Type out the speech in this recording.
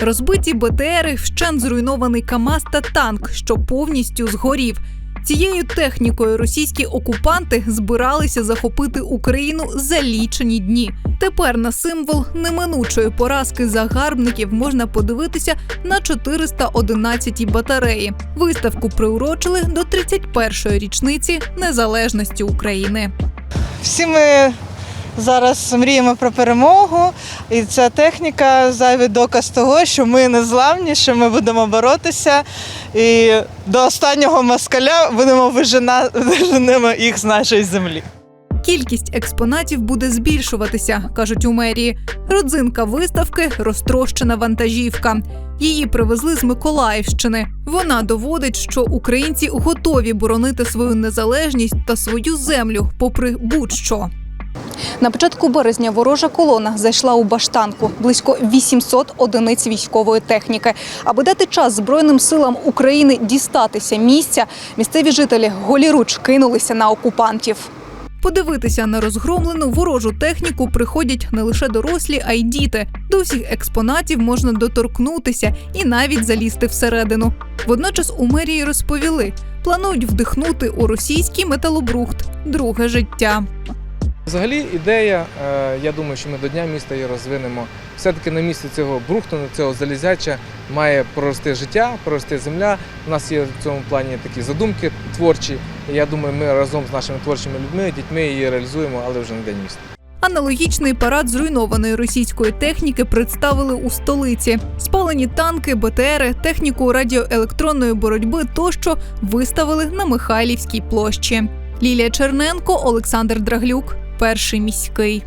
Розбиті БТРи, вщен зруйнований КАМАЗ та танк, що повністю згорів. Цією технікою російські окупанти збиралися захопити Україну за лічені дні. Тепер на символ неминучої поразки загарбників можна подивитися на 411-й батареї. Виставку приурочили до 31-ї річниці незалежності України. Всі ми зараз мріємо про перемогу, і ця техніка зайвий доказ того, що ми не зламні, що ми будемо боротися. І до останнього москаля будемо виженемо їх з нашої землі. Кількість експонатів буде збільшуватися, кажуть у мерії. Родзинка виставки розтрощена вантажівка. Її привезли з Миколаївщини. Вона доводить, що українці готові боронити свою незалежність та свою землю, попри будь-що. На початку березня ворожа колона зайшла у баштанку близько 800 одиниць військової техніки. Аби дати час Збройним силам України дістатися місця, місцеві жителі голіруч кинулися на окупантів. Подивитися на розгромлену ворожу техніку приходять не лише дорослі, а й діти. До всіх експонатів можна доторкнутися і навіть залізти всередину. Водночас у мерії розповіли, планують вдихнути у російський металобрухт друге життя. Взагалі, ідея, е, я думаю, що ми до Дня міста її розвинемо. Все-таки на місці цього брухту, цього залізяча має прорости життя, прорости земля. У нас є в цьому плані такі задумки творчі. Я думаю, ми разом з нашими творчими людьми, дітьми її реалізуємо, але вже на День міста. Аналогічний парад зруйнованої російської техніки представили у столиці. Спалені танки, БТРи, техніку радіоелектронної боротьби тощо виставили на Михайлівській площі. Лілія Черненко, Олександр Драглюк, перший міський.